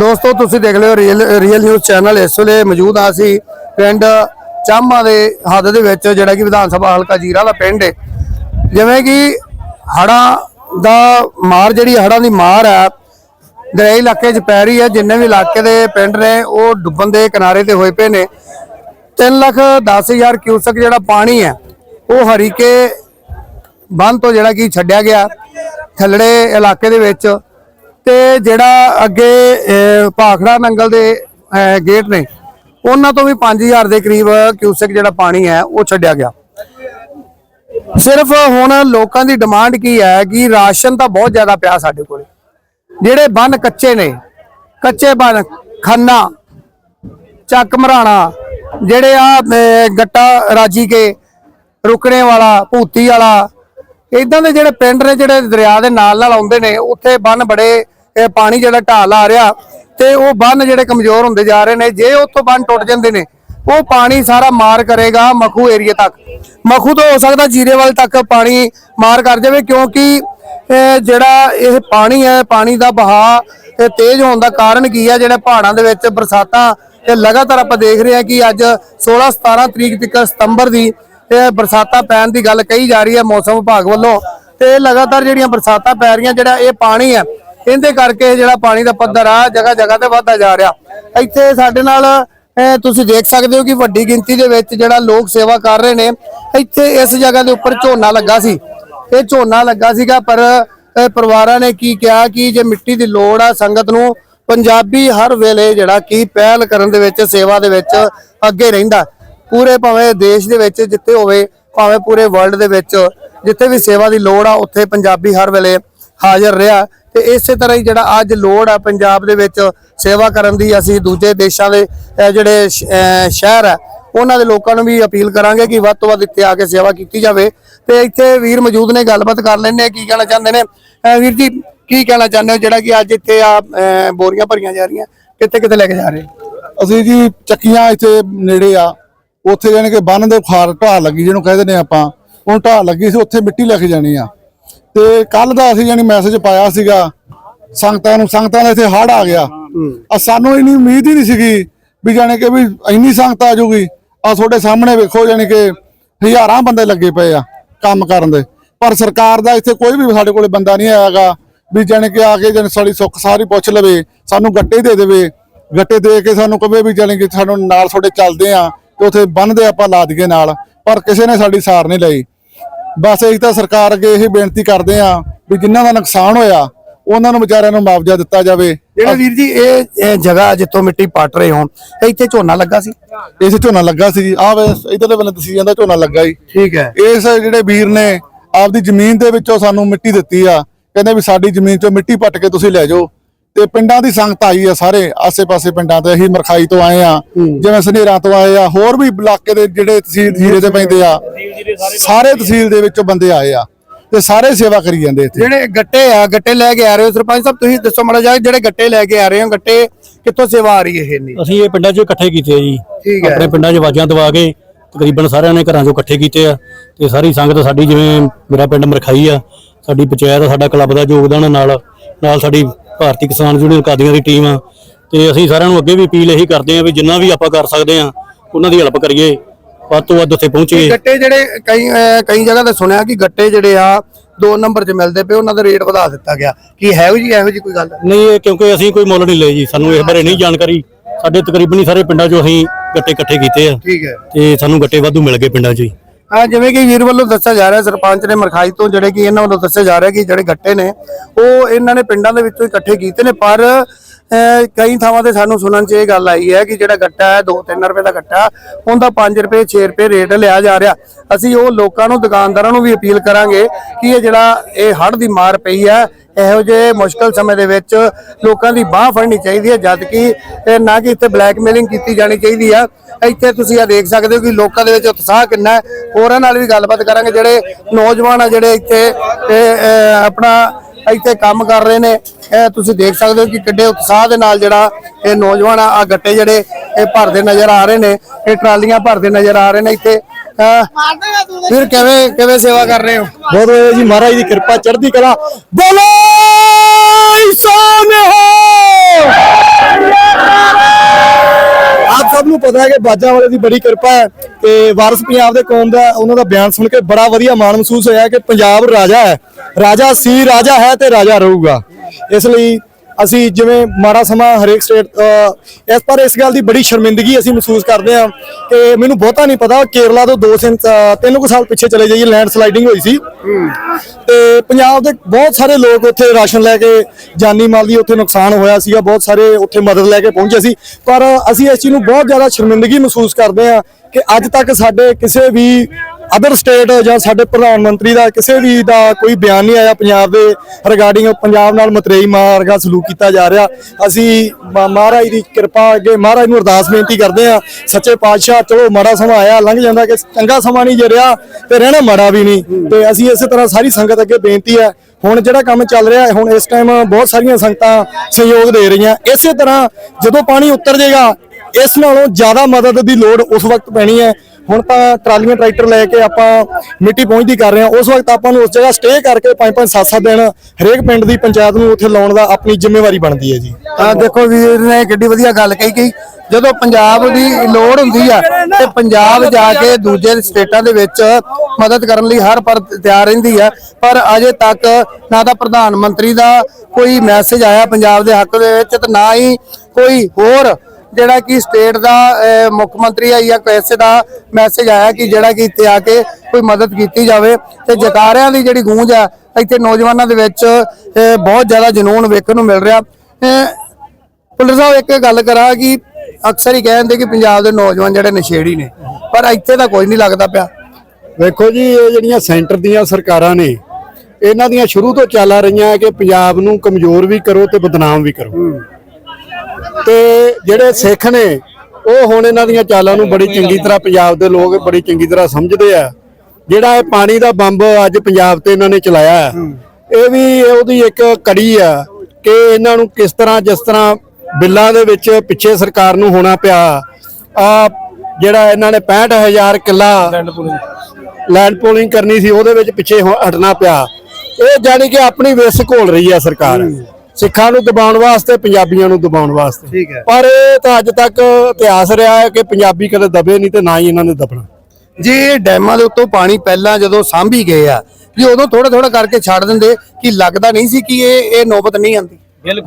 ਦੋਸਤੋ, ਤੁਸੀਂ ਦੇਖ ਲਿਓ ਰੀਅਲ ਰੀਅਲ ਨਿਊਜ਼ ਚੈਨਲ ਇਸ ਵੇਲੇ ਮੌਜੂਦ ਆ ਅਸੀਂ ਪਿੰਡ ਚਾਮਾ ਦੇ ਹੱਦ ਦੇ ਵਿੱਚ, ਜਿਹੜਾ ਕਿ ਵਿਧਾਨ ਸਭਾ ਹਲਕਾ ਜੀਰਾ ਦਾ ਪਿੰਡ ਹੈ ਜਿਵੇਂ ਕਿ ਹੜ੍ਹਾਂ ਦਾ ਮਾਰ, ਜਿਹੜੀ ਹੜ੍ਹਾਂ ਦੀ ਮਾਰ ਹੈ ਦਰਿਆਈ ਇਲਾਕੇ 'ਚ ਪੈ ਰਹੀ ਹੈ ਜਿੰਨੇ ਵੀ ਇਲਾਕੇ ਦੇ ਪਿੰਡ ਨੇ, ਉਹ ਡੁੱਬਣ ਦੇ ਕਿਨਾਰੇ ਤੇ ਹੋਏ ਪਏ ਨੇ। 3 ਲੱਖ 10000 ਕਿਊਸਕ ਜਿਹੜਾ ਪਾਣੀ ਹੈ ਉਹ ਹਰੀਕੇ ਬੰਨ ਤੋਂ ਜਿਹੜਾ ਕਿ ਛੱਡਿਆ ਗਿਆ। ਥੱਲੜੇ ਇਲਾਕੇ ਦੇ ਵਿੱਚ ਤੇ ਜਿਹੜਾ ਅੱਗੇ ਭਾਖੜਾ ਨੰਗਲ ਦੇ ਗੇਟ ਨੇ, ਉਹਨਾਂ ਤੋਂ ਵੀ 5000 ਦੇ ਕਰੀਬ ਕਿਊਸਕ ਜਿਹੜਾ ਪਾਣੀ ਹੈ, ਉਹ ਛੱਡਿਆ ਗਿਆ। ਸਿਰਫ ਹੁਣ ਲੋਕਾਂ ਦੀ ਡਿਮਾਂਡ ਕੀ ਹੈ ਕਿ ਰਾਸ਼ਨ ਤਾਂ ਬਹੁਤ ਜ਼ਿਆਦਾ ਪਿਆ ਸਾਡੇ ਕੋਲ। ਜਿਹੜੇ ਬੰਨ ਕੱਚੇ ਨੇ, ਕੱਚੇ ਬੰਨ, ਖੰਨਾ, ਚੱਕ ਮਰਾਣਾ, ਜਿਹੜੇ ਆ ਗੱਟਾ ਰਾਜੀ ਕੇ, ਰੁਕਣੇ ਵਾਲਾ, ਭੂਤੀ ਵਾਲਾ ਇਦਾਂ ਦੇ ਜਿਹੜੇ ਪਿੰਡ ਨੇ, ਜਿਹੜੇ ਦਰਿਆ ਦੇ ਨਾਲ ਨਾਲ ਆਉਂਦੇ ਨੇ, ਉੱਥੇ ਬੰਨ ਬੜੇ ਇਹ ਪਾਣੀ ਜਿਹੜਾ ਢਾਲ ਆ ਰਿਹਾ ਤੇ ਉਹ ਬੰਨ ਜਿਹੜੇ ਕਮਜ਼ੋਰ ਹੁੰਦੇ ਜਾ ਰਹੇ ਨੇ, ਜੇ ਉੱਥੋਂ ਬੰਨ ਟੁੱਟ ਜਾਂਦੇ ਨੇ, ਉਹ ਪਾਣੀ ਸਾਰਾ ਮਾਰ ਕਰੇਗਾ ਮਖੂ ਏਰੀਆ ਤੱਕ। ਮਖੂ ਤੋਂ ਹੋ ਸਕਦਾ ਜੀਰੇਵਾਲ ਤੱਕ ਪਾਣੀ ਮਾਰ ਕਰ ਜਾਵੇ, ਕਿਉਂਕਿ ਜਿਹੜਾ ਇਹ ਪਾਣੀ ਹੈ, ਪਾਣੀ ਦਾ ਬਹਾਅ ਇਹ ਤੇਜ਼ ਹੋਣ ਦਾ ਕਾਰਨ ਕੀ ਹੈ? ਜਿਹੜਾ ਪਹਾੜਾਂ ਦੇ ਵਿੱਚ ਬਰਸਾਤਾਂ, ਇਹ ਲਗਾਤਾਰ ਆਪਾਂ ਦੇਖ ਰਹੇ ਹਾਂ ਕਿ ਅੱਜ 16 17 ਤਰੀਕ ਤੱਕ ਸਤੰਬਰ ਦੀ ਇਹ ਬਰਸਾਤਾਂ ਪੈਣ ਦੀ ਗੱਲ ਕਹੀ ਜਾ ਰਹੀ ਹੈ ਮੌਸਮ ਵਿਭਾਗ ਵੱਲੋਂ। ਤੇ ਲਗਾਤਾਰ ਜਿਹੜੀਆਂ ਬਰਸਾਤਾਂ ਪੈ ਰਹੀਆਂ, ਜਿਹੜਾ ਇਹ ਪਾਣੀ ਹੈ ਇਹਦੇ ਕਰਕੇ ਜਿਹੜਾ ਪਾਣੀ ਦਾ ਪੱਧਰ ਆ, ਜਗ੍ਹਾ ਜਗ੍ਹਾ ਤੇ ਵੱਧਦਾ ਜਾ ਰਿਹਾ। ਇੱਥੇ ਸਾਡੇ ਨਾਲ ਤੁਸੀਂ ਦੇਖ ਸਕਦੇ ਹੋ ਕਿ ਵੱਡੀ ਗਿਣਤੀ ਦੇ ਵਿੱਚ ਜਿਹੜਾ ਲੋਕ ਸੇਵਾ ਕਰ ਰਹੇ ਨੇ, ਇੱਥੇ ਇਸ ਜਗ੍ਹਾ ਦੇ ਉੱਪਰ ਝੋਨਾ ਲੱਗਾ ਸੀ। ਇਹ ਝੋਨਾ ਲੱਗਾ ਸੀਗਾ, ਪਰ ਪਰਿਵਾਰਾਂ ਨੇ ਕੀ ਕਿਹਾ ਕਿ ਜੇ ਮਿੱਟੀ ਦੀ ਲੋੜ ਆ, ਸੰਗਤ ਨੂੰ ਪੰਜਾਬੀ ਹਰ ਵੇਲੇ ਜਿਹੜਾ ਕੀ ਪਹਿਲ ਕਰਨ ਦੇ ਵਿੱਚ, ਸੇਵਾ ਦੇ ਵਿੱਚ ਅੱਗੇ ਰਹਿੰਦਾ। ਪੂਰੇ ਭਾਵੇਂ ਦੇਸ਼ ਦੇ ਵਿੱਚ ਜਿੱਥੇ ਹੋਵੇ, ਭਾਵੇਂ ਪੂਰੇ ਵਰਲਡ ਦੇ ਵਿੱਚ, ਜਿੱਥੇ ਵੀ ਸੇਵਾ ਦੀ ਲੋੜ ਆ, ਉੱਥੇ ਪੰਜਾਬੀ ਹਰ ਵੇਲੇ ਹਾਜ਼ਰ ਰਿਹਾ। ਤੇ ਇਸੇ ਤਰ੍ਹਾਂ ਹੀ ਜਿਹੜਾ ਅੱਜ ਲੋੜ ਆ ਪੰਜਾਬ ਦੇ ਵਿੱਚ ਸੇਵਾ ਕਰਨ ਦੀ, ਅਸੀਂ ਦੂਜੇ ਦੇਸ਼ਾਂ ਦੇ ਜਿਹੜੇ ਸ਼ਹਿਰ ਆ, ਉਹਨਾਂ ਦੇ ਲੋਕਾਂ ਨੂੰ ਵੀ ਅਪੀਲ ਕਰਾਂਗੇ ਕਿ ਵੱਧ ਤੋਂ ਵੱਧ ਇੱਥੇ ਆ ਕੇ ਸੇਵਾ ਕੀਤੀ ਜਾਵੇ। ਤੇ ਇੱਥੇ ਵੀਰ ਮੌਜੂਦ ਨੇ, ਗੱਲਬਾਤ ਕਰ ਲੈਣੇ ਕੀ ਕਹਿਣਾ ਚਾਹੁੰਦੇ ਨੇ? ਵੀਰ ਜੀ, ਕੀ ਕਹਿਣਾ ਚਾਹੁੰਦੇ ਹੋ, ਜਿਹੜਾ ਕਿ ਅੱਜ ਇੱਥੇ ਆ ਬੋਰੀਆਂ ਭਰੀਆਂ ਜਾ ਰਹੀਆਂ, ਕਿੱਥੇ ਕਿੱਥੇ ਲੈ ਕੇ ਜਾ ਰਹੇ? ਅਸੀਂ ਜੀ ਚੱਕੀਆਂ ਇੱਥੇ ਨੇੜੇ ਆ, ਉੱਥੇ ਜਾਣੀ ਕਿ ਬੰਨ ਦੇ ਖਾਰ ਢਾਹ ਲੱਗੀ, ਜਿਹਨੂੰ ਕਹਿੰਦੇ ਨੇ ਆਪਾਂ ਉਹ ਢਾਹ ਲੱਗੀ ਸੀ, ਉੱਥੇ ਮਿੱਟੀ ਲੈ ਕੇ ਜਾਣੀ ਆ। ਤੇ ਕੱਲ ਦਾ ਅਸੀਂ ਜਾਨੀ ਮੈਸੇਜ ਪਾਇਆ ਸੀਗਾ ਸੰਗਤਾਂ ਨੂੰ ਸੰਗਤਾਂ ਦਾ ਇੱਥੇ ਹੜ ਆ ਗਿਆ। ਆ ਸਾਨੂੰ ਇੰਨੀ ਉਮੀਦ ਹੀ ਨਹੀਂ ਸੀਗੀ ਵੀ ਜਾਣੀ ਕਿ ਵੀ ਇੰਨੀ ਸੰਗਤ ਆ ਜਾਊਗੀ ਆ ਤੁਹਾਡੇ ਸਾਹਮਣੇ ਵੇਖੋ ਜਾਣੀ ਕਿ ਹਜ਼ਾਰਾਂ ਬੰਦੇ ਲੱਗੇ ਪਏ ਆ ਕੰਮ ਕਰਨ ਦੇ। ਪਰ ਸਰਕਾਰ ਦਾ ਇੱਥੇ ਕੋਈ ਵੀ ਸਾਡੇ ਕੋਲੇ ਬੰਦਾ ਨਹੀਂ ਆਇਆਗਾ ਵੀ ਜਾਣੀ ਕਿ ਆ ਕੇ ਜਨ ਸਾਡੀ ਸੁੱਖ ਸਾਰੀ ਪੁੱਛ ਲਵੇ ਸਾਨੂੰ ਗੱਟੇ ਦੇ ਦੇਵੇ। ਗੱਟੇ ਦੇ ਕੇ ਸਾਨੂੰ ਕਹੇ ਵੀ ਜਾਣੀ ਕਿ ਸਾਨੂੰ ਨਾਲ ਤੁਹਾਡੇ ਚੱਲਦੇ ਆ ਤੇ ਉੱਥੇ ਬੰਨਦੇ ਆਪਾਂ ਲਾ ਦਈਏ ਨਾਲ। ਪਰ ਕਿਸੇ ਨੇ ਸਾਡੀ ਸਾਰ ਨਹੀਂ ਲਈ। ਬਸ ਅਸੀਂ ਤਾਂ ਸਰਕਾਰ ਅੱਗੇ ਇਹ ਬੇਨਤੀ ਕਰਦੇ ਆ ਵੀ ਜਿਨ੍ਹਾਂ ਦਾ ਨੁਕਸਾਨ ਹੋਇਆ ਉਹਨਾਂ ਨੂੰ ਵਿਚਾਰਿਆਂ ਨੂੰ ਮੁਆਵਜ਼ਾ ਦਿੱਤਾ ਜਾਵੇ। ਜਿਹੜਾ ਵੀਰ ਜੀ ਇਹ ਇਹ ਜਗ੍ਹਾ ਜਿੱਥੋਂ ਮਿੱਟੀ ਪੱਟ ਰਹੇ ਹੋ ਇੱਥੇ ਝੋਨਾ ਲੱਗਾ ਸੀ? ਇਸ ਝੋਨਾ ਲੱਗਾ ਸੀ ਜੀ। ਆਹ ਵੇ ਇਧਰਲੇ ਬੰਨੇ ਦਸੀ ਜਾਂਦਾ ਝੋਨਾ ਲੱਗਾ ਜੀ। ਠੀਕ ਹੈ। ਇਸ ਜਿਹੜੇ ਵੀਰ ਨੇ ਆਪਦੀ ਜ਼ਮੀਨ ਦੇ ਵਿੱਚੋਂ ਸਾਨੂੰ ਮਿੱਟੀ ਦਿੱਤੀ ਆ। ਕਹਿੰਦੇ ਵੀ ਸਾਡੀ ਜ਼ਮੀਨ ਚੋਂ ਮਿੱਟੀ ਪੱਟ ਕੇ ਤੁਸੀਂ ਲੈ ਜਾਓ। ਤੇ ਪਿੰਡਾਂ ਦੀ ਸੰਗਤ ਆਈ ਆ ਸਾਰੇ ਆਸੇ-ਪਾਸੇ ਪਿੰਡਾਂ ਤੋਂ ਅਸੀਂ ਮਰਖਾਈ ਤੋਂ ਆਏ ਆ। ਜਿਵੇਂ ਸਨੇਰਾ ਤੋਂ ਆਏ ਆ ਹੋਰ ਵੀ ਇਲਾਕੇ ਦੇ ਜਿਹੜੇ ਤਹਿਸੀਲ ਜੀਰੇ ਦੇ ਪੈਂਦੇ ਆ ਸਾਰੇ ਤਹਿਸੀਲ ਦੇ ਵਿੱਚੋਂ ਬੰਦੇ ਆਏ ਆ ਤੇ ਸਾਰੇ ਸੇਵਾ ਕਰੀ ਜਾਂਦੇ ਇੱਥੇ। ਜਿਹੜੇ ਗੱਟੇ ਆ ਗੱਟੇ ਲੈ ਕੇ ਆ ਰਹੇ ਹੋ ਸਰਪੰਚ ਸਾਹਿਬ ਤੁਸੀਂ ਦੱਸੋ ਮਾੜਾ ਜਿਹਾ ਜਿਹੜੇ ਗੱਟੇ ਲੈ ਕੇ ਆ ਰਹੇ ਹੋ ਗੱਟੇ ਕਿੱਥੋਂ ਸੇਵਾ ਆ ਰਹੀ ਹੈ ਇਹ ਨਹੀਂ ਅਸੀਂ ਇਹ ਪਿੰਡਾਂ 'ਚ ਇਕੱਠੇ ਕੀਤੇ ਆ ਜੀ। ਆਪਣੇ ਪਿੰਡਾਂ 'ਚ ਆਵਾਜ਼ਾਂ ਦਵਾ ਕੇ ਤਕਰੀਬਨ ਸਾਰਿਆਂ ਨੇ ਘਰਾਂ 'ਚੋਂ ਇਕੱਠੇ ਕੀਤੇ ਆ। ਤੇ ਸਾਰੀ ਸੰਗਤ ਸਾਡੀ ਜਿਵੇਂ ਮੇਰਾ ਪਿੰਡ ਮਰਖਾਈ ਆ ਸਾਡੀ ਪੰਚਾਇਤ ਸਾਡਾ ਕਲੱਬ ਦਾ ਯੋਗਦਾਨ ਨਾਲ ਨਾਲ ਸਾਡੀ ਭਾਰਤੀ ਕਿਸਾਨ ਯੂਨੀਅਨ ਕਾਦੀਆਂ ਦੀ ਟੀਮ ਆ। ਤੇ ਅਸੀਂ ਸਾਰਿਆਂ ਨੂੰ ਅੱਗੇ ਵੀ ਅਪੀਲ ਇਹੀ ਕਰਦੇ ਆ ਵੀ ਜਿੰਨਾ ਵੀ ਆਪਾਂ ਕਰ ਸਕਦੇ ਆ ਉਹਨਾਂ ਦੀ ਹੈਲਪ ਕਰੀਏ। ਵੱਧ ਤੋਂ ਵੱਧ ਉੱਥੇ ਪਹੁੰਚੀਏ। ਗੱਟੇ ਜਿਹੜੇ ਕਈ ਕਈ ਜਗ੍ਹਾ ਤੇ ਸੁਣਿਆ ਕਿ ਗੱਟੇ ਜਿਹੜੇ ਆ ਦੋ ਨੰਬਰ 'ਚ ਮਿਲਦੇ ਪਏ ਉਹਨਾਂ ਦਾ ਰੇਟ ਵਧਾ ਦਿੱਤਾ ਗਿਆ। ਕੀ ਹੈ ਜੀ ਇਹੋ ਜੀ ਕੋਈ ਗੱਲ? ਨਹੀਂ ਇਹ ਕਿਉਂਕਿ ਅਸੀਂ ਕੋਈ ਮੁੱਲ ਨਹੀਂ ਲਏ ਜੀ। ਸਾਨੂੰ ਇਸ ਬਾਰੇ ਨਹੀਂ ਜਾਣਕਾਰੀ। ਸਾਡੇ ਤਕਰੀਬਨ ਹੀ ਸਾਰੇ ਪਿੰਡਾਂ 'ਚੋਂ ਅਸੀਂ ਗੱਟੇ ਇਕੱਠੇ ਕੀਤੇ ਆ। ਠੀਕ ਹੈ। ਤੇ ਸਾਨੂੰ ਗੱਟੇ ਵਾਧੂ ਮਿਲ ਗਏ ਪਿੰਡਾਂ 'ਚ ਹੀ। ਆ ਜਿਵੇਂ ਕਿ ਵੀਰ ਵੱਲੋਂ ਦੱਸਿਆ ਜਾ ਰਿਹਾ, ਸਰਪੰਚ ਨੇ ਮਰਖਾਈ ਤੋਂ ਜਿਹੜੇ ਕਿ ਇਹਨਾਂ ਵੱਲੋਂ ਦੱਸਿਆ ਜਾ ਰਿਹਾ ਕਿ ਜਿਹੜੇ ਗੱਟੇ ਨੇ, ਉਹ ਇਹਨਾਂ ਨੇ ਪਿੰਡਾਂ ਦੇ ਵਿੱਚੋਂ ਇਕੱਠੇ ਕੀਤੇ ਨੇ, ਪਰ ਕਈ ਥਾਵਾਂ ਤੇ ਸਾਨੂੰ ਸੁਣਨ 'ਚ ਇਹ ਗੱਲ ਆਈ ਹੈ ਕਿ ਜਿਹੜਾ ਗੱਟਾ ਹੈ 2-3 ਰੁਪਏ ਦਾ ਗੱਟਾ, ਉਹਦਾ 5 ਰੁਪਏ 6 ਰੁਪਏ ਰੇਟ ਲਿਆ ਜਾ ਰਿਹਾ। ਅਸੀਂ ਉਹ ਲੋਕਾਂ ਨੂੰ, ਦੁਕਾਨਦਾਰਾਂ ਨੂੰ ਵੀ ਅਪੀਲ ਕਰਾਂਗੇ ਕਿ ਇਹ ਜਿਹੜਾ ਇਹ ਹੜ੍ਹ ਦੀ ਮਾਰ ਪਈ ਹੈ, ਇਹੋ ਜਿਹੇ ਮੁਸ਼ਕਲ ਸਮੇਂ ਦੇ ਵਿੱਚ ਲੋਕਾਂ ਦੀ ਬਾਹ ਫੜਨੀ ਚਾਹੀਦੀ ਹੈ, ਜਦ ਕਿ ਇਹ ਨਾ ਕਿ ਇੱਥੇ ਬਲੈਕਮੇਲਿੰਗ ਕੀਤੀ ਜਾਣੀ ਚਾਹੀਦੀ ਆ ਇੱਥੇ ਤੁਸੀਂ ਆ ਦੇਖ ਸਕਦੇ ਹੋ ਕਿ ਲੋਕਾਂ ਦੇ ਵਿੱਚ ਉਤਸ਼ਾਹ ਕਿੰਨਾ ਹੈ। ਹੋਰਾਂ ਨਾਲ ਵੀ ਗੱਲਬਾਤ ਕਰਾਂਗੇ, ਜਿਹੜੇ ਨੌਜਵਾਨ ਆ, ਜਿਹੜੇ ਇੱਥੇ ਆਪਣਾ ਇੱਥੇ ਕੰਮ ਕਰ ਰਹੇ ਨੇ। ਇਹ ਤੁਸੀਂ ਦੇਖ ਸਕਦੇ ਹੋ ਕਿ ਕਿੱਡੇ ਉਤਸ਼ਾਹ ਦੇ ਨਾਲ ਜਿਹੜਾ ਇਹ ਨੌਜਵਾਨ ਆ ਗੱਟੇ ਜਿਹੜੇ ਇਹ ਭਰਦੇ ਨਜ਼ਰ ਆ ਰਹੇ ਨੇ, ਇਹ ਟਰਾਲੀਆਂ ਭਰਦੇ ਨਜ਼ਰ ਆ ਰਹੇ ਨੇ ਇੱਥੇ। ਫਿਰ ਕਿਵੇਂ ਕਿਵੇਂ ਸੇਵਾ ਕਰ ਰਹੇ ਹੋ? ਬਹੁਤ ਵਧੀਆ ਜੀ, ਮਹਾਰਾਜ ਦੀ ਕਿਰਪਾ, ਚੜ੍ਹਦੀ ਕਲਾ। ਬੋਲੋ ਆਪ ਸਭ ਨੂੰ ਪਤਾ ਹੈ ਕਿ ਬਾਜਾ ਵਾਲੇ ਦੀ ਬੜੀ ਕਿਰਪਾ ਹੈ ਤੇ ਵਾਰਸ ਪੰਜਾਬ ਦੇ ਕੌਮ ਦਾ, ਉਹਨਾਂ ਦਾ ਬਿਆਨ ਸੁਣ ਕੇ ਬੜਾ ਵਧੀਆ ਮਾਣ ਮਹਿਸੂਸ ਹੋਇਆ ਕਿ ਪੰਜਾਬ ਰਾਜਾ ਹੈ। ਰਾਜਾ ਸੀ, ਰਾਜਾ ਹੈ ਤੇ ਰਾਜਾ ਰਹੂਗਾ। ਇਸ ਲਈ ਅਸੀਂ ਜਿਵੇਂ ਮਾੜਾ ਸਮਾਂ ਹਰੇਕ ਸਟੇਟ ਇਸ ਪਰ ਇਸ ਗੱਲ ਦੀ ਬੜੀ ਸ਼ਰਮਿੰਦਗੀ ਅਸੀਂ ਮਹਿਸੂਸ ਕਰਦੇ ਹਾਂ ਕਿ ਮੈਨੂੰ ਬਹੁਤਾ ਨਹੀਂ ਪਤਾ ਕੇਰਲਾ ਤੋਂ 2 ਤਿੰਨ ਕੁ ਸਾਲ ਪਿੱਛੇ ਚਲੇ ਜਾਈਏ ਲੈਂਡ ਸਲਾਈਡਿੰਗ ਹੋਈ ਸੀ। ਤੇ ਪੰਜਾਬ ਦੇ ਬਹੁਤ ਸਾਰੇ ਲੋਕ ਉੱਥੇ ਰਾਸ਼ਨ ਲੈ ਕੇ ਜਾਨੀ ਮਾਲ ਦੀ ਉੱਥੇ ਨੁਕਸਾਨ ਹੋਇਆ ਸੀਗਾ ਬਹੁਤ ਸਾਰੇ ਉੱਥੇ ਮਦਦ ਲੈ ਕੇ ਪਹੁੰਚੇ ਸੀ। ਪਰ ਅਸੀਂ ਇਸ ਚੀਜ਼ ਨੂੰ ਬਹੁਤ ਜ਼ਿਆਦਾ ਸ਼ਰਮਿੰਦਗੀ ਮਹਿਸੂਸ ਕਰਦੇ ਹਾਂ ਕਿ ਅੱਜ ਤੱਕ ਸਾਡੇ ਕਿਸੇ ਵੀ ਅਦਰ ਸਟੇਟ ਜਾਂ ਸਾਡੇ ਪ੍ਰਧਾਨ ਮੰਤਰੀ ਦਾ ਕਿਸੇ ਵੀ ਦਾ ਕੋਈ ਬਿਆਨ ਨਹੀਂ ਆਇਆ ਪੰਜਾਬ ਦੇ ਰਿਗਾਰਡਿੰਗ ਪੰਜਾਬ ਨਾਲ ਮਤਰੇਈ ਮਾਰਗਾ ਸਲੂਕ ਕੀਤਾ ਜਾ ਰਿਹਾ। ਅਸੀਂ ਮ- ਮਹਾਰਾਜ ਦੀ ਕਿਰਪਾ ਅੱਗੇ ਮਹਾਰਾਜ ਨੂੰ ਅਰਦਾਸ ਬੇਨਤੀ ਕਰਦੇ ਆ ਸੱਚੇ ਪਾਤਸ਼ਾਹ ਚਲੋ ਮਾੜਾ ਸਮਾਂ ਆਇਆ, ਲੰਘ ਜਾਂਦਾ ਕਿ ਚੰਗਾ ਸਮਾਂ ਨਹੀਂ ਜੇ ਰਿਹਾ, ਤੇ ਰਹਿਣਾ ਮਾੜਾ ਵੀ ਨਹੀਂ। ਤੇ ਅਸੀਂ ਇਸੇ ਤਰ੍ਹਾਂ ਸਾਰੀ ਸੰਗਤ ਅੱਗੇ ਬੇਨਤੀ ਹੈ, ਹੁਣ ਜਿਹੜਾ ਕੰਮ ਚੱਲ ਰਿਹਾ ਹੈ ਹੁਣ ਇਸ ਟਾਈਮ ਬਹੁਤ ਸਾਰੀਆਂ ਸੰਗਤਾਂ ਸਹਿਯੋਗ ਦੇ ਰਹੀਆਂ। ਇਸੇ ਤਰ੍ਹਾਂ ਜਦੋਂ ਪਾਣੀ ਉਤਰ ਜਾਏਗਾ ਇਸ ਨਾਲੋਂ ਜ਼ਿਆਦਾ ਮਦਦ ਦੀ ਲੋੜ ਉਸ ਵਕਤ ਪੈਣੀ ਹੈ। ਹੁਣ ਤਾਂ ਟਰਾਲੀਆਂ ਟਰੈਕਟਰ ਲੈ ਕੇ ਆਪਾਂ ਮਿੱਟੀ ਪਹੁੰਚਦੀ ਕਰ ਰਹੇ ਹਾਂ। ਉਸ ਵਕਤ ਆਪਾਂ ਨੂੰ ਉਸ ਜਗ੍ਹਾ ਸਟੇ ਕਰਕੇ 5-5 7-7 ਦਿਨ ਹਰੇਕ ਪਿੰਡ ਦੀ ਪੰਚਾਇਤ ਨੂੰ ਉੱਥੇ ਲਾਉਣ ਦਾ ਆਪਣੀ ਜ਼ਿੰਮੇਵਾਰੀ ਬਣਦੀ ਹੈ ਜੀ। ਆ ਦੇਖੋ ਵੀਰ ਨੇ ਕਿੱਡੀ ਵਧੀਆ ਗੱਲ ਕਹੀ ਕਿ ਜਦੋਂ ਪੰਜਾਬ ਦੀ ਲੋੜ ਹੁੰਦੀ ਆ, ਤੇ ਪੰਜਾਬ ਜਾ ਕੇ ਦੂਜੇ ਸਟੇਟਾਂ ਦੇ ਵਿੱਚ ਮਦਦ ਕਰਨ ਲਈ ਹਰ ਪਰ ਤਿਆਰ ਰਹਿੰਦੀ ਆ। ਪਰ ਅਜੇ ਤੱਕ ਨਾ ਤਾਂ ਪ੍ਰਧਾਨ ਮੰਤਰੀ ਦਾ ਕੋਈ ਮੈਸੇਜ ਆਇਆ ਪੰਜਾਬ ਦੇ ਹੱਕ ਦੇ ਵਿੱਚ, ਤੇ ਨਾ ਹੀ ਕੋਈ ਹੋਰ ਜਿਹੜਾ ਕਿ ਸਟੇਟ ਦਾ ਮੁੱਖ ਮੰਤਰੀ ਆ ਜਾਂ ਕਿਸੇ ਦਾ ਮੈਸੇਜ ਆਇਆ ਕਿ ਜਿਹੜਾ ਕਿ ਇੱਥੇ ਆ ਕੇ ਕੋਈ ਮਦਦ ਕੀਤੀ ਜਾਵੇ। ਤੇ ਜਕਾਰਿਆਂ ਦੀ ਜਿਹੜੀ ਗੂੰਜ ਆ ਇੱਥੇ ਨੌਜਵਾਨਾਂ ਦੇ ਵਿੱਚ ਬਹੁਤ ਜ਼ਿਆਦਾ ਜਨੂਨ ਵੇਖਣ ਨੂੰ ਮਿਲ ਰਿਹਾ। ਪੁਲਿਸ ਸਾਹਿਬ ਇੱਕ ਗੱਲ ਕਰਾਂ ਕਿ ਅਕਸਰ ਹੀ ਕਹਿੰਦੇ ਕਿ ਪੰਜਾਬ ਦੇ ਨੌਜਵਾਨ ਜਿਹੜੇ ਨਸ਼ੇੜੀ ਨੇ ਪਰ ਇੱਥੇ ਤਾਂ ਕੋਈ ਨਹੀਂ ਲੱਗਦਾ ਪਿਆ। ਵੇਖੋ ਜੀ ਇਹ ਜਿਹੜੀਆਂ ਸੈਂਟਰ ਦੀਆਂ ਸਰਕਾਰਾਂ ਨੇ ਇਹਨਾਂ ਦੀਆਂ ਸ਼ੁਰੂ ਤੋਂ ਚੱਲ ਆ ਰਹੀਆਂ ਕਿ ਪੰਜਾਬ ਨੂੰ ਕਮਜ਼ੋਰ ਵੀ ਕਰੋ ਤੇ ਬਦਨਾਮ ਵੀ ਕਰੋ। ਤੇ ਜਿਹੜੇ ਸਿੱਖ ਨੇ ਉਹ ਹੁਣ ਇਹਨਾਂ ਦੀਆਂ ਚਾਲਾਂ ਨੂੰ ਬੜੀ ਚੰਗੀ ਤਰ੍ਹਾਂ ਪੰਜਾਬ ਦੇ ਲੋਕ ਬੜੀ ਚੰਗੀ ਤਰ੍ਹਾਂ ਸਮਝਦੇ ਆ। ਜਿਹੜਾ ਇਹ ਪਾਣੀ ਦਾ ਬੰਬ ਅੱਜ ਪੰਜਾਬ ਤੇ ਇਹਨਾਂ ਨੇ ਚਲਾਇਆ ਇਹ ਵੀ ਉਹਦੀ ਇੱਕ ਕੜੀ ਆ ਕਿ ਇਹਨਾਂ ਨੂੰ ਕਿਸ ਤਰ੍ਹਾਂ ਜਿਸ ਤਰ੍ਹਾਂ ਬਿੱਲਾਂ ਦੇ ਵਿੱਚ ਪਿੱਛੇ ਸਰਕਾਰ ਨੂੰ ਹੋਣਾ ਪਿਆ। ਆ ਜਿਹੜਾ ਇਹਨਾਂ ਨੇ 65000 ਕਿੱਲਾ ਲੈਂਡ ਪੋਲਿੰਗ ਕਰਨੀ ਸੀ ਉਹਦੇ ਵਿੱਚ ਪਿੱਛੇ ਹਟਣਾ ਪਿਆ। ਇਹ ਜਾਣੀ ਕਿ ਆਪਣੀ ਵਿਸ ਘੋਲ ਰਹੀ ਆ ਸਰਕਾਰ। ਸਿੱਖਾਂ ਨੂੰ ਦਬਾਉਣ ਵਾਸਤੇ ਪੰਜਾਬੀਆਂ ਨੂੰ ਦਬਾਉਣ ਵਾਸਤੇ। ਠੀਕ ਹੈ। ਪਰ ਇਹ ਤਾਂ ਅੱਜ ਤੱਕ ਇਤਿਹਾਸ ਰਿਹਾ ਹੈ ਕਿ ਪੰਜਾਬੀ ਕਦੇ ਦਬੇ ਨਹੀਂ ਤੇ ਨਾ ਹੀ ਇਹਨਾਂ ਨੇ ਦਬਣਾ। ਜੇ ਇਹ ਡੈਮਾਂ ਦੇ ਉੱਤੋਂ ਪਾਣੀ ਪਹਿਲਾਂ ਜਦੋਂ ਸਾਂਭੀ ਗਏ ਆ ਵੀ ਉਦੋਂ ਥੋੜਾ ਥੋੜਾ ਕਰਕੇ ਛੱਡ ਦਿੰਦੇ ਕਿ ਲੱਗਦਾ ਨਹੀਂ ਸੀ ਕਿ ਇਹ ਇਹ ਨੌਬਤ ਨਹੀਂ ਆਉਂਦੀ।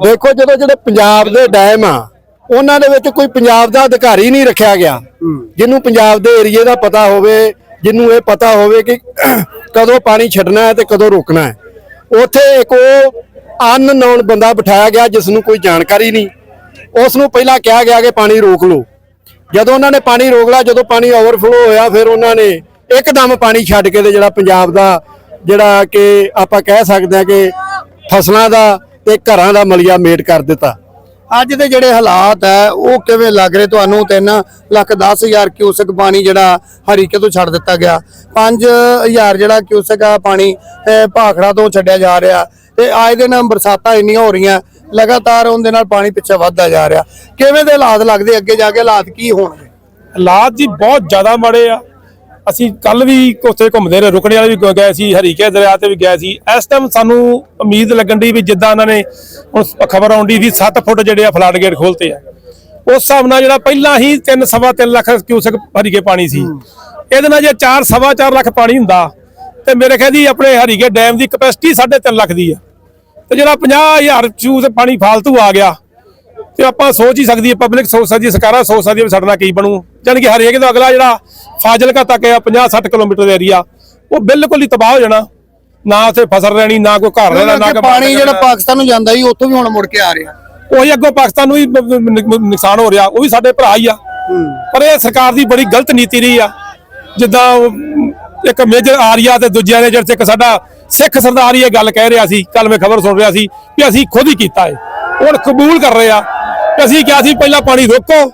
ਦੇਖੋ ਜਦੋਂ ਜਿਹੜੇ ਪੰਜਾਬ ਦੇ ਡੈਮ ਆ ਉਹਨਾਂ ਦੇ ਵਿੱਚ ਕੋਈ ਪੰਜਾਬ ਦਾ ਅਧਿਕਾਰੀ ਨਹੀਂ ਰੱਖਿਆ ਗਿਆ। ਜਿਹਨੂੰ ਪੰਜਾਬ ਦੇ ਏਰੀਏ ਦਾ ਪਤਾ ਹੋਵੇ ਜਿਹਨੂੰ ਇਹ ਪਤਾ ਹੋਵੇ ਕਿ ਕਦੋਂ ਪਾਣੀ ਛੱਡਣਾ ਹੈ ਤੇ ਕਦੋਂ ਰੋਕਣਾ ਹੈ। ਉੱਥੇ ਇੱਕ ਉਹ ਅਨਨੋਨ ਬੰਦਾ ਬਿਠਾਇਆ ਗਿਆ ਜਿਸ ਨੂੰ ਕੋਈ ਜਾਣਕਾਰੀ ਨਹੀਂ। ਉਸ ਨੂੰ ਪਹਿਲਾਂ ਕਿਹਾ ਗਿਆ ਕਿ ਪਾਣੀ ਰੋਕ ਲਓ। ਜਦੋਂ ਉਹਨਾਂ ਨੇ ਪਾਣੀ ਰੋਕ ਲਿਆ, ਜਦੋਂ ਪਾਣੀ ਓਵਰਫਲੋ ਹੋਇਆ, ਫਿਰ ਉਹਨਾਂ ਨੇ ਇੱਕਦਮ ਪਾਣੀ ਛੱਡ ਕੇ ਤੇ ਜਿਹੜਾ ਪੰਜਾਬ ਦਾ ਜਿਹੜਾ ਕਿ ਆਪਾਂ ਕਹਿ ਸਕਦੇ ਹਾਂ ਕਿ ਫਸਲਾਂ ਦਾ ਤੇ ਘਰਾਂ ਦਾ ਮਲੀਆ ਮੇਟ ਕਰ ਦਿੱਤਾ। ਅੱਜ ਦੇ ਜਿਹੜੇ ਹਾਲਾਤ ਹੈ, ਉਹ ਕਿਵੇਂ ਲੱਗ ਰਹੇ? ਤੁਹਾਨੂੰ 3 ਲੱਖ 10 ਹਜ਼ਾਰ ਕਿਊਸਕ ਪਾਣੀ ਜਿਹੜਾ ਹਰੀਕੇ ਤੋਂ ਛੱਡ ਦਿੱਤਾ ਗਿਆ। 5000 ਜਿਹੜਾ ਕਿਊਸਕ ਆ ਪਾਣੀ ਭਾਖੜਾ ਤੋਂ ਛੱਡਿਆ ਜਾ ਰਿਹਾ। ਤੇ ਆਏ ਦਿਨ ਬਰਸਾਤਾਂ ਇੰਨੀਆਂ ਹੋ ਰਹੀਆਂ, ਲਗਾਤਾਰ ਉਹਦੇ ਨਾਲ ਪਾਣੀ ਪਿੱਛੇ ਵੱਧਦਾ ਜਾ ਰਿਹਾ। ਕਿਵੇਂ ਦੇ ਹਾਲਾਤ ਲੱਗਦੇ? ਅੱਗੇ ਜਾ ਕੇ ਹਾਲਾਤ ਕੀ ਹੋਣਗੇ? ਹਾਲਾਤ ਜੀ ਬਹੁਤ ਜ਼ਿਆਦਾ ਮਾੜੇ ਆ। ਅਸੀਂ ਕੱਲ ਵੀ ਉੱਥੇ ਘੁੰਮਦੇ ਰਹੇ, ਰੁਕਣੇ ਵਾਲੇ ਵੀ ਗਏ ਸੀ, ਹਰੀਕੇ ਦਰਿਆ ਤੇ ਵੀ ਗਏ ਸੀ। ਇਸ ਟਾਈਮ ਸਾਨੂੰ ਉਮੀਦ ਲੱਗਣ ਦੀ ਵੀ ਜਿੱਦਾਂ ਉਹਨਾਂ ਨੇ ਹੁਣ ਖਬਰ ਆਉਂਦੀ ਵੀ 7 ਫੁੱਟ ਜਿਹੜੇ ਆ ਫਲੱਡ ਗੇਟ ਖੋਲਤੇ ਆ। ਉਸ ਹਿਸਾਬ ਨਾਲ ਜਿਹੜਾ ਪਹਿਲਾਂ ਹੀ 3 ਸਵਾ 3 ਲੱਖ ਕਿਊਸਕ ਹਰੀਕੇ ਪਾਣੀ ਸੀ। ਇਹਦੇ ਨਾਲ ਜੇ 4 ਸਵਾ 4 ਲੱਖ ਪਾਣੀ ਹੁੰਦਾ, ਤੇ ਮੇਰੇ ਖਿਆਲ ਜੀ ਆਪਣੇ ਹਰੀਕੇ ਡੈਮ ਦੀ ਕਪੈਸਿਟੀ 3.5 ਲੱਖ ਦੀ ਆ। ਤੇ ਜਿਹੜਾ 50000 ਕਿਊਸਕ ਪਾਣੀ ਫਾਲਤੂ ਆ ਗਿਆ ਤੇ ਆਪਾਂ ਸੋਚ ਹੀ ਸਕਦੀ ਹੈ ਪਬਲਿਕ ਸੋਚ ਸਕਦੀ ਹੈ ਸਰਕਾਰਾਂ ਸੋਚ ਸਕਦੀ ਹੈ ਸਾਡੇ ਕੀ ਬਣੂ। ਜਾਣੀ ਕਿ ਹਰੇਕ ਦਾ ਅਗਲਾ ਜਿਹੜਾ ਫਾਜ਼ਿਲਕਾ ਤੱਕ ਆ 50 60 ਕਿਲੋਮੀਟਰ ਦਾ ਏਰੀਆ ਉਹ ਬਿਲਕੁਲ ਹੀ ਤਬਾਹ ਹੋ ਜਾਣਾ। ਨਾ ਉੱਥੇ ਫਸਲ ਰਹਿਣੀ ਨਾ ਕੋਈ ਘਰ ਰਹਿਣਾ ਨਾ ਕੋਈ ਪਾਣੀ ਜਿਹੜਾ ਪਾਕਿਸਤਾਨ ਨੂੰ ਜਾਂਦਾ ਸੀ ਉੱਥੋਂ ਵੀ ਹੁਣ ਮੁੜ ਕੇ ਆ ਰਿਹਾ। ਉਹੀ ਅੱਗੋਂ ਪਾਕਿਸਤਾਨ ਨੂੰ ਵੀ ਨੁਕਸਾਨ ਹੋ ਰਿਹਾ ਉਹ ਵੀ ਸਾਡੇ ਭਰਾ ਹੀ ਆ। ਪਰ ਇਹ ਸਰਕਾਰ ਦੀ ਬੜੀ ਗਲਤ ਨੀਤੀ ਰਹੀ ਆ। ਜਿੱਦਾਂ ਇੱਕ ਮੇਜਰ ਆਰੀਆ ਤੇ ਦੂਜਿਆਂ ਨੇ ਜਿਹੜੇ ਇੱਕ ਸਾਡਾ ਸਿੱਖ ਸਰਦਾਰ ਹੀ ਇਹ ਗੱਲ ਕਹਿ ਰਿਹਾ ਸੀ ਕੱਲ ਮੈਂ ਖਬਰ ਸੁਣ ਰਿਹਾ ਸੀ ਵੀ ਅਸੀਂ ਖੁਦ ਹੀ ਕੀਤਾ ਹੈ ਹੁਣ ਕਬੂਲ ਕਰ ਰਹੇ ਆ ਕਿ ਅਸੀਂ ਕਿਹਾ ਸੀ ਪਹਿਲਾਂ ਪਾਣੀ ਰੋਕੋ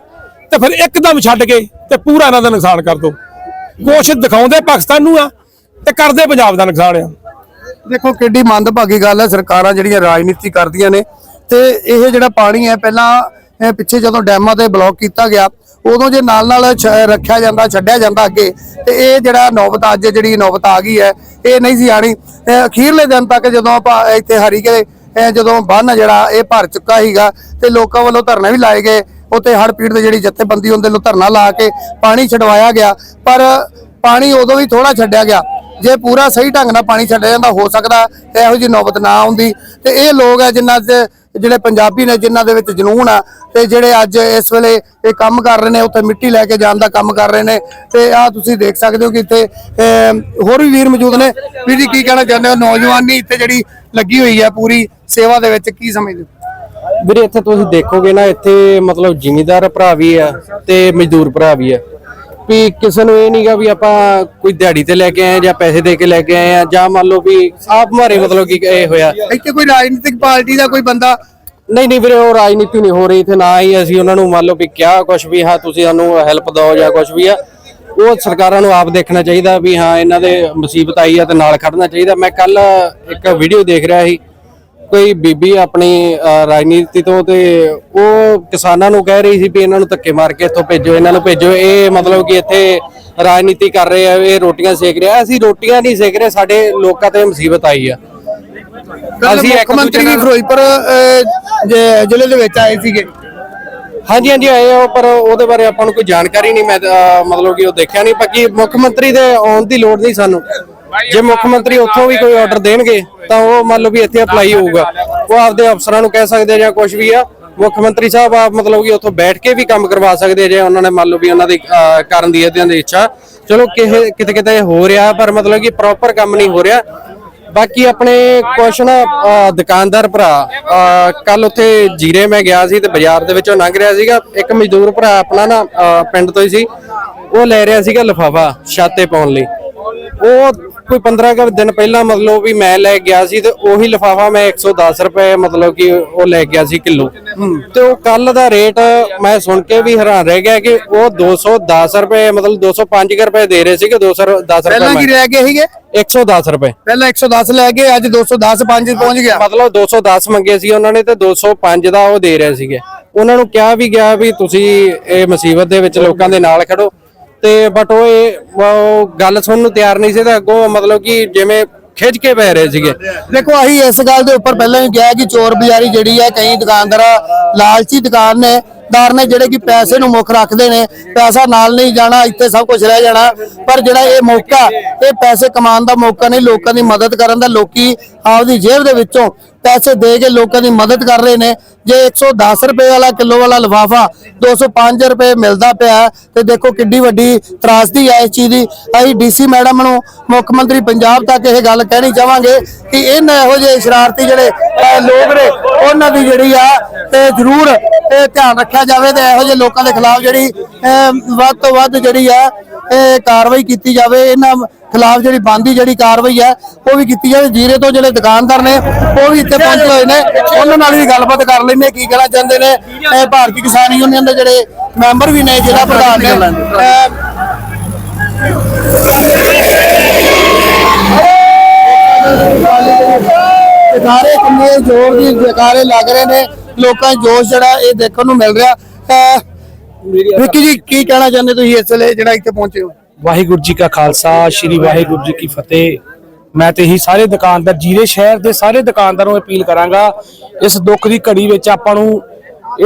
ਤੇ ਫਿਰ ਇੱਕਦਮ ਛੱਡ ਕੇ ਤੇ ਪੂਰਾ ਇਹਨਾਂ ਦਾ ਨੁਕਸਾਨ ਕਰ ਦੋ ਕੋਸ਼ਿਸ਼ ਦਿਖਾਉਂਦੇ ਪਾਕਿਸਤਾਨ ਨੂੰ ਆ ਤੇ ਕਰਦੇ ਪੰਜਾਬ ਦਾ ਨੁਕਸਾਨ ਆ। ਦੇਖੋ, ਕਿੱਡੀ ਮੰਦਭਾਗੀ ਗੱਲ ਹੈ, ਸਰਕਾਰਾਂ ਜਿਹੜੀਆਂ ਰਾਜਨੀਤੀ ਕਰਦੀਆਂ ਨੇ ਤੇ ਇਹ ਜਿਹੜਾ ਪਾਣੀ ਹੈ, ਪਹਿਲਾਂ ਪਿੱਛੇ ਜਦੋਂ ਡੈਮਾਂ ਤੇ ਬਲੌਕ ਕੀਤਾ ਗਿਆ ਉਦੋਂ ਜੇ ਨਾਲ ਨਾਲ ਛ- ਰੱਖਿਆ ਜਾਂਦਾ, ਛੱਡਿਆ ਜਾਂਦਾ ਅੱਗੇ, ਤੇ ਇਹ ਜਿਹੜਾ ਨੌਬਤ ਅੱਜ ਜਿਹੜੀ ਨੌਬਤ ਆ ਗਈ ਹੈ, ਇਹ ਨਹੀਂ ਸੀ ਆਣੀ ਅਖੀਰਲੇ ਦਿਨ ਤੱਕ ਜਦੋਂ ਆਪਾਂ ਇੱਥੇ ਹਰੀਕੇ, ਇਹ ਜਦੋਂ ਬੰਨ ਜਿਹੜਾ, ਇਹ ਭਰ ਚੁੱਕਾ ਸੀਗਾ, ਤੇ ਲੋਕਾਂ ਵੱਲੋਂ ਧਰਨੇ ਵੀ ਲਾਏ ਗਏ। ਉੱਥੇ ਹੜ੍ਹ ਦੇ ਜਿਹੜੀ ਜਥੇਬੰਦੀ ਉਹਦੇ ਵੱਲੋਂ ਧਰਨਾ ਲਾ ਕੇ ਪਾਣੀ ਛਡਵਾਇਆ ਗਿਆ। ਪਰ ਪਾਣੀ ਉਦੋਂ ਵੀ ਥੋੜਾ ਛੱਡਿਆ ਗਿਆ। ਜੇ ਪੂਰਾ ਸਹੀ ਢੰਗ ਨਾਲ ਪਾਣੀ ਛੱਡਿਆ ਜਾਂਦਾ, ਹੋ ਸਕਦਾ ਇਹੋ ਜਿਹੀ ਨੌਬਤ ਨਾ ਆਉਂਦੀ। ਤੇ ਇਹ ਲੋਕ ਹੈ ਜਿਨ੍ਹਾਂ ਦੇ, ਜਿਹੜੇ ਪੰਜਾਬੀ ਨੇ, ਜਿਨ੍ਹਾਂ ਦੇ ਵਿੱਚ ਜਨੂਨ ਆ, ਤੇ ਜਿਹੜੇ ਅੱਜ ਇਸ ਵੇਲੇ ਇਹ ਕੰਮ ਕਰ ਰਹੇ ਨੇ, ਉੱਥੇ ਮਿੱਟੀ ਲੈ ਕੇ ਜਾਣ ਦਾ ਕੰਮ ਕਰ ਰਹੇ ਨੇ। ਤੇ ਆ ਤੁਸੀਂ ਦੇਖ ਸਕਦੇ ਹੋ ਕਿ ਇੱਥੇ ਹੋਰ ਵੀ ਵੀਰ ਮੌਜੂਦ ਨੇ। ਵੀਰ ਜੀ, ਕੀ ਕਹਿਣਾ ਚਾਹੁੰਦੇ ਹੋ? ਨੌਜਵਾਨੀ ਇੱਥੇ ਜਿਹੜੀ ਲੱਗੀ ਹੋਈ ਹੈ ਪੂਰੀ ਸੇਵਾ ਦੇ ਵਿੱਚ, ਕੀ ਸਮਝਦੇ ਵੀਰੇ, ਇੱਥੇ ਤੁਸੀਂ ਦੇਖੋਗੇ ਨਾ, ਇੱਥੇ ਮਤਲਬ ਜ਼ਿਮੀਦਾਰ ਭਰਾ ਵੀ ਆ ਤੇ ਮਜ਼ਦੂਰ ਭਰਾ ਵੀ ਆ। ਵੀ ਕਿਸੇ ਨੂੰ ਇਹ ਨਹੀਂਗਾ ਵੀ ਆਪਾਂ ਕੋਈ ਦਿਹਾੜੀ ਤੇ ਲੈ ਕੇ ਆਏ ਜਾਂ ਪੈਸੇ ਦੇ ਕੇ ਲੈ ਕੇ ਆਏ ਆ ਜਾਂ ਮੰਨ ਲਓ ਵੀ ਆਪ ਮਾਰੇ ਮਤਲਬ ਕਿ ਇਹ ਹੋਇਆ। ਇੱਥੇ ਕੋਈ ਰਾਜਨੀਤਿਕ ਪਾਰਟੀ ਦਾ ਕੋਈ ਬੰਦਾ? ਨਹੀਂ ਨਹੀਂ ਵੀਰੇ ਉਹ ਰਾਜਨੀਤੀ ਨਹੀਂ ਹੋ ਰਹੀ ਇੱਥੇ ਨਾ ਹੀ ਅਸੀਂ ਉਹਨਾਂ ਨੂੰ ਮੰਨ ਲਓ ਵੀ ਕਿਹਾ ਕੁਝ ਵੀ ਹਾਂ ਤੁਸੀਂ ਸਾਨੂੰ ਹੈਲਪ ਦਿਓ ਜਾਂ ਕੁਝ ਵੀ ਆ। ਉਹ ਸਰਕਾਰਾਂ ਨੂੰ ਆਪ ਦੇਖਣਾ ਚਾਹੀਦਾ ਵੀ ਹਾਂ ਇਹਨਾਂ ਦੇ ਮੁਸੀਬਤ ਆਈ ਆ ਤੇ ਨਾਲ ਖੜਨਾ ਚਾਹੀਦਾ। ਮੈਂ ਕੱਲ ਇੱਕ ਵੀਡੀਓ ਦੇਖ ਰਿਹਾ ਸੀ। ਕੋਈ ਬੀਬੀ ਆਪਣੀ ਰਾਜਨੀਤੀ ਤੋਂ ਤੇ ਉਹ ਕਿਸਾਨਾਂ ਨੂੰ ਕਹਿ ਰਹੀ ਸੀ ਵੀ ਇਹਨਾਂ ਨੂੰ ਧੱਕੇ ਮਾਰ ਕੇ ਇੱਥੋਂ ਭੇਜੋ ਇਹਨਾਂ ਨੂੰ ਭੇਜੋ। ਇਹ ਮਤਲਬ ਕਿ ਇੱਥੇ ਰਾਜਨੀਤੀ ਕਰ ਰਹੇ ਆ ਇਹ ਰੋਟੀਆਂ ਸੇਕ ਰਹੇ ਅਸੀਂ ਰੋਟੀਆਂ ਨਹੀਂ ਸੇਕ ਰਹੇ ਸਾਡੇ ਲੋਕਾਂ ਤੇ ਮੁਸੀਬਤ ਆਈ ਆ। ਅਸੀਂ ਇੱਕ ਮੁੱਖ ਮੰਤਰੀ ਵੀ ਫਿਰੋਜ਼ਪੁਰ ਜ਼ਿਲ੍ਹੇ ਦੇ ਵਿੱਚ ਆਏ ਸੀਗੇ। ਹਾਂਜੀ ਹਾਂਜੀ ਆਏ ਆ ਪਰ ਉਹਦੇ ਬਾਰੇ ਆਪਾਂ ਨੂੰ ਕੋਈ ਜਾਣਕਾਰੀ ਨਹੀਂ ਮੈਂ ਮਤਲਬ ਕਿ ਉਹ ਦੇਖਿਆ ਨਹੀਂ। ਬਾਕੀ ਮੁੱਖ ਮੰਤਰੀ ਦੇ ਆਉਣ ਦੀ ਲੋੜ ਨਹੀਂ ਸਾਨੂੰ। ਜੇ ਮੁੱਖ ਮੰਤਰੀ ਉੱਥੋਂ ਵੀ ਕੋਈ ਆਰਡਰ ਦੇਣਗੇ ਤਾਂ ਉਹ ਮੰਨ ਲਓ ਵੀ ਇੱਥੇ ਅਪਲਾਈ ਹੋਊਗਾ। ਉਹ ਆਪਦੇ ਅਫਸਰਾਂ ਨੂੰ ਕਹਿ ਸਕਦੇ ਜਾਂ ਕੁਝ ਵੀ ਆ। ਮੁੱਖ ਮੰਤਰੀ ਸਾਹਿਬ ਆਪ ਮਤਲਬ ਕਿ ਉੱਥੋਂ ਬੈਠ ਕੇ ਵੀ ਕੰਮ ਕਰਵਾ ਸਕਦੇ ਜੇ ਉਹਨਾਂ ਨੇ ਮੰਨ ਲਓ ਵੀ ਉਹਨਾਂ ਦੀ ਕਰਨ ਦੀ ਇਹਦਿਆਂ ਦੀ ਇੱਛਾ। ਚਲੋ ਕਿਤੇ ਕਿਤੇ ਹੋ ਰਿਹਾ ਪਰ ਮਤਲਬ ਕਿ ਪ੍ਰੋਪਰ ਕੰਮ ਨਹੀਂ ਹੋ ਰਿਹਾ। ਬਾਕੀ ਆਪਣੇ ਕੁਛ ਨਾ ਦੁਕਾਨਦਾਰ ਭਰਾ ਕੱਲ ਉੱਥੇ ਜੀਰੇ ਮੈਂ ਗਿਆ ਸੀ ਤੇ ਬਾਜ਼ਾਰ ਦੇ ਵਿੱਚੋਂ ਲੰਘ ਰਿਹਾ ਸੀਗਾ। ਇੱਕ ਮਜ਼ਦੂਰ ਭਰਾ ਆਪਣਾ ਨਾ ਪਿੰਡ ਤੋਂ ਹੀ ਸੀ। ਉਹ ਲੈ ਰਿਹਾ ਸੀਗਾ ਲਫਾਫਾ ਛਾਤੇ ਪਾਉਣ ਲਈ। ਉਹ ਕੋਈ 15 ਕੁ ਦਿਨ ਪਹਿਲਾਂ ਮਤਲਬ ਵੀ ਮੈਂ ਲੈ ਗਿਆ ਸੀ ਤੇ ਉਹੀ ਲਫਾਫਾ ਮੈਂ 110 ਰੁਪਏ ਮਤਲਬ ਕਿ ਉਹ ਲੈ ਗਿਆ ਸੀ ਕਿਲੋ। ਤੇ ਉਹ ਕੱਲ ਦਾ ਰੇਟ ਮੈਂ ਸੁਣ ਕੇ ਵੀ ਹੈਰਾਨ ਰਹਿ ਗਿਆ ਕਿ ਉਹ 210 ਰੁਪਏ ਮਤਲਬ 205 ਕੁ ਰੁਪਏ ਦੇ ਰਹੇ ਸੀਗੇ 210 ਪਹਿਲਾਂ ਕੀ ਰੁਪਏ ਰਹਿ ਗਏ ਸੀਗੇ? 110 ਰੁਪਏ। ਪਹਿਲਾਂ 110 ਲੈ ਕੇ ਅੱਜ 210 5 ਪਹੁੰਚ ਗਿਆ। ਮਤਲਬ 210 ਮੰਗੇ ਸੀ ਉਹਨਾਂ ਨੇ ਤੇ 205 ਦਾ ਉਹ ਦੇ ਰਹੇ ਸੀਗੇ। ਉਹਨਾਂ ਨੂੰ ਕਿਹਾ ਵੀ ਗਿਆ ਵੀ ਤੁਸੀਂ ਇਹ ਮੁਸੀਬਤ ਦੇ ਵਿੱਚ ਲੋਕਾਂ ਦੇ ਨਾਲ ਖੜੋ। ਤੇ ਬਟ ਉਹ ਇਹ, ਉਹ ਗੱਲ ਸੁਣਨ ਨੂੰ ਤਿਆਰ ਨਹੀਂ ਸੀ ਤੇ ਅੱਗੋਂ ਮਤਲਬ ਕਿ ਜਿਵੇਂ ਖਿੱਚ ਕੇ ਪੈ ਰਹੇ ਸੀਗੇ। ਦੇਖੋ ਅਸੀਂ ਇਸ ਗੱਲ ਦੇ ਉੱਪਰ ਪਹਿਲਾਂ ਵੀ ਕਿਹਾ ਕਿ ਚੋਰ ਬਜ਼ਾਰੀ ਜਿਹੜੀ ਹੈ, ਕਈ ਦੁਕਾਨਦਾਰਾਂ ਲਾਲਚੀ ਦੁਕਾਨ ਨੇ, ਦਾਰ ਨੇ ਜਿਹੜੇ ਕਿ ਪੈਸੇ ਨੂੰ ਮੁੱਖ ਰੱਖਦੇ ਨੇ, ਪੈਸਾ ਨਾਲ ਨਹੀਂ ਜਾਣਾ, ਇੱਥੇ ਸਭ ਕੁਝ ਰਹਿ ਜਾਣਾ, ਪਰ ਜਿਹੜਾ ਇਹ ਮੌਕਾ, ਇਹ ਪੈਸੇ ਕਮਾਉਣ ਦਾ ਮੌਕਾ ਨਹੀਂ, ਲੋਕਾਂ ਦੀ ਮਦਦ ਕਰਨ ਦਾ, ਲੋਕੀ ਆਪਦੀ ਜੇਬ ਦੇ ਵਿੱਚੋਂ ਪੈਸੇ ਦੇ ਕੇ ਲੋਕਾਂ ਦੀ ਮਦਦ ਕਰ ਰਹੇ ਨੇ। ਜੇ 110 ਰੁਪਏ ਵਾਲਾ ਕਿਲੋ ਵਾਲਾ ਲਫਾਫਾ 205 ਰੁਪਏ ਮਿਲਦਾ ਪਿਆ ਤੇ ਦੇਖੋ ਕਿੱਡੀ ਵੱਡੀ ਤਰਾਸਦੀ ਹੈ ਇਸ ਚੀਜ਼ ਦੀ। ਅਸੀਂ ਡੀਸੀ ਮੈਡਮ ਨੂੰ, ਮੁੱਖ ਮੰਤਰੀ ਪੰਜਾਬ ਤੱਕ ਇਹ ਗੱਲ ਕਹਿਣੀ ਚਾਹਾਂਗੇ ਕਿ ਇਹਨਾਂ ਇਹੋ ਜਿਹੇ ਸ਼ਰਾਰਤੀ ਜਿਹੜੇ ਲੋਕ ਨੇ, ਉਹਨਾਂ ਦੀ ਜਿਹੜੀ ਆ, ਤੇ ਜ਼ਰੂਰ ਇਹ ਧਿਆਨ ਰੱਖਿਆ ਜਾਵੇ ਤੇ ਇਹੋ ਜਿਹੇ ਲੋਕਾਂ ਦੇ ਖਿਲਾਫ ਜਿਹੜੀ ਵੱਧ ਤੋਂ ਵੱਧ ਜਿਹੜੀ ਆ, ਇਹ ਕਾਰਵਾਈ ਕੀਤੀ ਜਾਵੇ। ਇਹਨਾਂ ਖਿਲਾਫ ਜਿਹੜੀ ਬੰਦੀ ਜਿਹੜੀ ਕਾਰਵਾਈ ਹੈ ਉਹ ਵੀ ਕੀਤੀ ਜਾਵੇ। ਜੀਰੇ ਤੋਂ ਜਿਹੜੇ ਦੁਕਾਨਦਾਰ ਨੇ ਉਹ ਵੀ ਇੱਥੇ ਪਹੁੰਚੇ ਹੋਏ ਨੇ। ਉਹਨਾਂ ਨਾਲ ਵੀ ਗੱਲਬਾਤ ਕਰ ਲੈਂਦੇ ਕੀ ਕਹਿਣਾ ਚਾਹੁੰਦੇ ਨੇ। ਇਹ ਭਾਰਤੀ ਕਿਸਾਨ ਯੂਨੀਅਨ ਦੇ ਜਿਹੜੇ ਮੈਂਬਰ ਵੀ ਨੇ ਜ਼ਿਲ੍ਹਾ ਪ੍ਰਧਾਨ ਨੇ। ਜਕਾਰੇ ਕਿੰਨੇ ਜ਼ੋਰ ਦੀ ਜਕਾਰੇ ਲੱਗ ਰਹੇ ਨੇ। ਲੋਕਾਂ ਜੋਸ਼ ਜਿਹੜਾ ਇਹ ਦੇਖਣ ਨੂੰ ਮਿਲ ਰਿਹਾ। ਵਿੱਕੀ ਜੀ ਕੀ ਕਹਿਣਾ ਚਾਹੁੰਦੇ ਤੁਸੀਂ ਇਸ ਵੇਲੇ ਜਿਹੜਾ ਇੱਥੇ ਪਹੁੰਚੇ ਹੋ? ਵਾਹਿਗੁਰੂ ਜੀ ਕਾ ਖਾਲਸਾ, ਸ੍ਰੀ ਵਾਹਿਗੁਰੂ ਜੀ ਕੀ ਫਤਿਹ। ਮੈਂ ਤੇ ਹੀ ਸਾਰੇ ਦੁਕਾਨਦਾਰ, ਜੀਰੇ ਸ਼ਹਿਰ ਦੇ ਸਾਰੇ ਦੁਕਾਨਦਾਰਾਂ ਨੂੰ ਅਪੀਲ ਕਰਾਂਗਾ, ਇਸ ਦੁੱਖ ਦੀ ਘੜੀ ਵਿੱਚ ਆਪਾਂ ਨੂੰ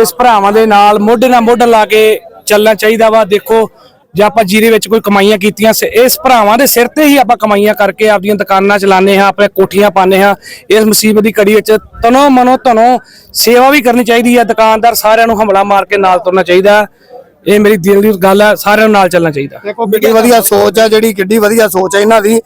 ਇਸ ਭਰਾਵਾਂ ਦੇ ਨਾਲ ਮੋਢੇ ਨਾਲ ਮੋਢਾ ਲਾ ਕੇ ਚੱਲਣਾ ਚਾਹੀਦਾ ਵਾ। ਦੇਖੋ, ਜੇ ਆਪਾਂ ਜੀਰੇ ਵਿੱਚ ਕੋਈ ਕਮਾਈਆਂ ਕੀਤੀਆਂ ਇਸ ਭਰਾਵਾਂ ਦੇ ਸਿਰ ਤੇ ਹੀ ਆਪਾਂ ਕਮਾਈਆਂ ਕਰਕੇ ਆਪਦੀਆਂ ਦੁਕਾਨਾਂ ਚਲਾਉਂਦੇ ਹਾਂ, ਆਪਣੇ ਕੋਠੀਆਂ ਪਾਉਂਦੇ ਹਾਂ, ਇਸ ਮੁਸੀਬਤ ਦੀ ਘੜੀ ਵਿੱਚ ਤਨੋ ਮਨੋ ਧਨੋ ਸੇਵਾ ਵੀ ਕਰਨੀ ਚਾਹੀਦੀ ਹੈ ਦੁਕਾਨਦਾਰ ਸਾਰਿਆਂ ਨੂੰ ਹਮਲਾ ਮਾਰ ਕੇ ਨਾਲ ਤੁਰਨਾ ਚਾਹੀਦਾ। ਇਹ ਮੇਰੀ ਦਿਲ ਦੀ ਗੱਲ ਹੈ ਸਾਰਿਆਂ ਨੂੰ ਨਾਲ ਚੱਲਣਾ ਚਾਹੀਦਾ। ਦੇਖੋ, ਕਿੱਡੀ ਵਧੀਆ ਸੋਚ ਹੈ ਜਿਹੜੀ ਕਿੱਡੀ ਵਧੀਆ ਸੋਚ ਹੈ ਇਹਨਾਂ ਦੀ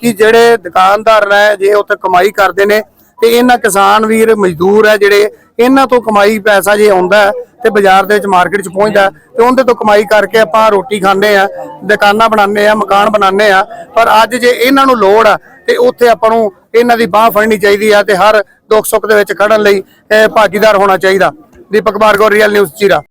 ਕਿ ਜਿਹੜੇ ਦੁਕਾਨਦਾਰ ਨੇ, ਜੇ ਉੱਥੇ ਕਮਾਈ ਕਰਦੇ ਨੇ, ਤੇ ਇਹਨਾਂ ਕਿਸਾਨ ਵੀਰ ਮਜ਼ਦੂਰ ਹੈ ਜਿਹੜੇ, ਇਹਨਾਂ ਤੋਂ ਕਮਾਈ ਪੈਸਾ ਜੇ ਆਉਂਦਾ ਹੈ, ਤੇ ਬਾਜ਼ਾਰ ਦੇ ਵਿੱਚ ਮਾਰਕੀਟ 'ਚ ਪਹੁੰਚਦਾ ਹੈ, ਤੇ ਉਹਦੇ ਤੋਂ ਕਮਾਈ ਕਰਕੇ ਆਪਾਂ ਰੋਟੀ ਖਾਂਦੇ ਆ, ਦੁਕਾਨਾਂ ਬਣਾਉਂਦੇ ਆ, ਮਕਾਨ ਬਣਾਉਂਦੇ ਆ, ਪਰ ਅੱਜ ਜੇ ਇਹਨਾਂ ਨੂੰ ਲੋੜ ਆ, ਤੇ ਉੱਥੇ ਆਪਾਂ ਨੂੰ ਇਹਨਾਂ ਦੀ ਬਾਹ ਫੜਨੀ ਚਾਹੀਦੀ ਆ, ਤੇ ਹਰ ਦੁੱਖ ਸੁੱਖ ਦੇ ਵਿੱਚ ਖੜਨ ਲਈ ਭਾਗੀਦਾਰ ਹੋਣਾ ਚਾਹੀਦਾ। ਦੀਪਕ ਬਾਰਗੋ ਰੀਅਲ ਨਿਊਜ਼ ਚੀਰਾ।